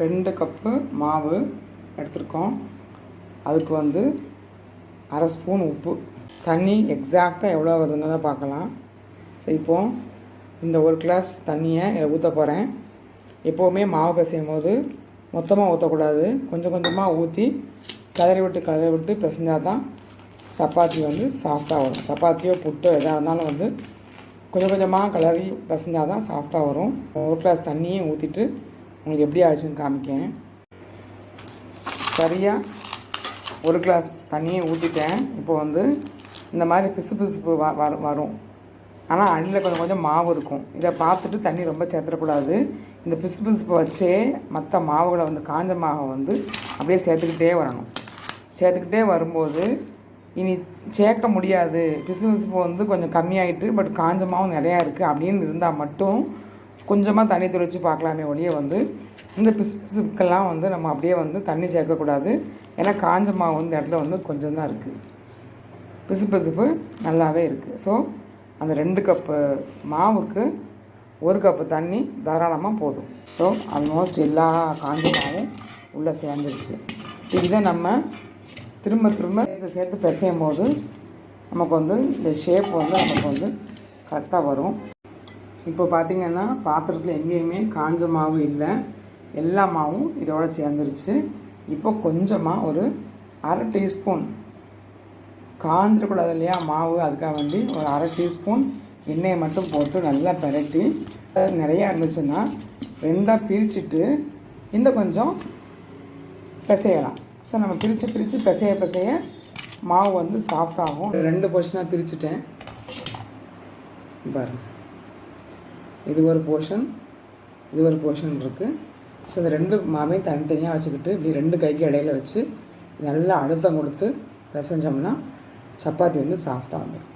ரெண்டு கப்பு மாவு எடுத்திருக்கோம். அதுக்கு வந்து அரை ஸ்பூன் உப்பு. தண்ணி எக்ஸாக்டாக எவ்வளோ வருதுங்கிறத பார்க்கலாம். ஸோ இப்போது இந்த ஒரு கிளாஸ் தண்ணியை ஊற்ற போகிறேன் எப்போவுமே மாவு பிசையும் போது மொத்தமாக ஊற்றக்கூடாது கொஞ்சம் கொஞ்சமாக ஊற்றி கிளறி விட்டு கதறி விட்டு பிசைஞ்சால் தான் சப்பாத்தி வந்து சாஃப்டாக வரும். சப்பாத்தியோ புட்டோ எதாக இருந்தாலும் வந்து கொஞ்சம் கொஞ்சமாக கலரி பிசைஞ்சால் தான் சாஃப்டாக வரும். ஒரு கிளாஸ் தண்ணியும் ஊற்றிட்டு உங்களுக்கு எப்படி ஆச்சுன்னு காமிக்கேன். சரியாக ஒரு கிளாஸ் தண்ணியை ஊற்றிட்டேன் இப்போ வந்து இந்த மாதிரி பிசு பிசுப்பு வ வ- வரும். ஆனால் அடியில் கொஞ்சம் கொஞ்சம் மாவு இருக்கும். இதை பார்த்துட்டு தண்ணி ரொம்ப சேர்த்துடக்கூடாது. இந்த பிசு பிசுப்பு வச்சே மற்ற மாவுகளை வந்து காஞ்ச மாவை வந்து அப்படியே சேர்த்துக்கிட்டே வரணும். சேர்த்துக்கிட்டே வரும்போது இனி சேர்க்க முடியாது. பிசு பிசுப்பு வந்து கொஞ்சம் கம்மியாயிட்டு பட் காஞ்ச மாவு நிறையா இருக்குது அப்படின்னு இருந்தால் மட்டும் கொஞ்சமாக தண்ணி தெளித்து பார்க்கலாமே ஒழிய வந்து இந்த பிசு பிசுக்கெல்லாம் வந்து நம்ம அப்படியே வந்து தண்ணி சேர்க்கக்கூடாது. ஏன்னா காஞ்ச மாவு வந்து இந்த இடத்துல வந்து கொஞ்சம் தான் இருக்குது பிசு பிசுப்பு நல்லாவே இருக்குது ஸோ அந்த ரெண்டு கப்பு மாவுக்கு ஒரு கப்பு தண்ணி தாராளமாக போதும். ஸோ ஆல்மோஸ்ட் எல்லா காஞ்ச மாவும் உள்ளே சேர்ந்துருச்சு. இதை நம்ம திரும்ப திரும்ப இதை சேர்த்து பிசையும் போது நமக்கு வந்து இந்த ஷேப் வந்து நமக்கு வந்து கரெக்டாக வரும். இப்போ பார்த்திங்கன்னா பாத்திரத்தில் எங்கேயுமே காஞ்ச மாவு இல்லை. எல்லா மாவும் இதோட சேர்ந்துருச்சு. இப்போ கொஞ்சமாக ஒரு அரை டீஸ்பூன் காஞ்சிடக்கூடாது இல்லையா மாவு? அதுக்காக வேண்டி ஒரு அரை டீஸ்பூன் எண்ணெயை மட்டும் போட்டு நல்லா பிரட்டி நிறையா இருந்துச்சுன்னா ரெண்டாக பிரிச்சுட்டு இன்னும் கொஞ்சம் பிசையலாம். ஸோ நம்ம பிரித்து பிரித்து பிசைய பிசைய மாவு வந்து சாஃப்டாகும் ரெண்டு போர்ஷனாக பிரிச்சுட்டேன். பாருங்கள் இது ஒரு போர்ஷன் இது ஒரு போர்ஷன் இருக்குது ஸோ இந்த ரெண்டு மாவையும் தனித்தனியாக வச்சுக்கிட்டு இப்படி ரெண்டு கைக்கு இடையில வச்சு நல்லா அழுத்தம் கொடுத்து பிசைஞ்சோம்னா சப்பாத்தி வந்து சாஃப்டாக வந்துடும்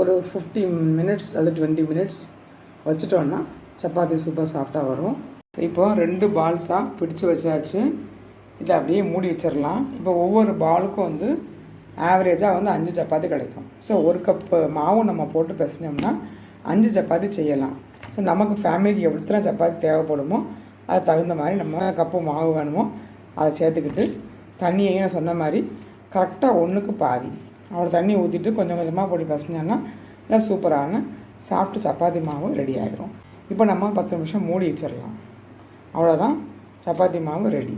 ஒரு ஃபிஃப்டி மினிட்ஸ் அல்லது டுவெண்ட்டி மினிட்ஸ் வச்சுட்டோன்னா சப்பாத்தி சூப்பர் சாஃப்டாக வரும். இப்போ ரெண்டு பால்ஸாக பிடிச்சு வச்சாச்சு. இதை அப்படியே மூடி வச்சிடலாம். இப்போ ஒவ்வொரு பாலுக்கும் வந்து ஆவரேஜாக வந்து அஞ்சு சப்பாத்தி கிடைக்கும். ஸோ ஒரு கப்பு மாவு நம்ம போட்டு பிசைஞ்சோம்னா அஞ்சு சப்பாத்தி செய்யலாம். ஸோ நமக்கு ஃபேமிலிக்கு எவ்வளோ சப்பாத்தி தேவைப்படுமோ அது தகுந்த மாதிரி நம்ம கப்பு மாவு வேணுமோ அதை சேர்த்துக்கிட்டு தண்ணியையும் நான் சொன்ன மாதிரி கரெக்டாக ஒன்றுக்கு பாதி. அவ்வளோ தண்ணி ஊற்றிட்டு கொஞ்சம் கொஞ்சமாக போட்டு பசஞ்சோன்னா நல்லா சூப்பரான சாஃப்ட் சப்பாத்தி மாவு ரெடி ஆகிடும் இப்போ நம்ம பத்து நிமிஷம் மூடி வச்சிடலாம். அவ்வளோதான் சப்பாத்தி மாவு ரெடி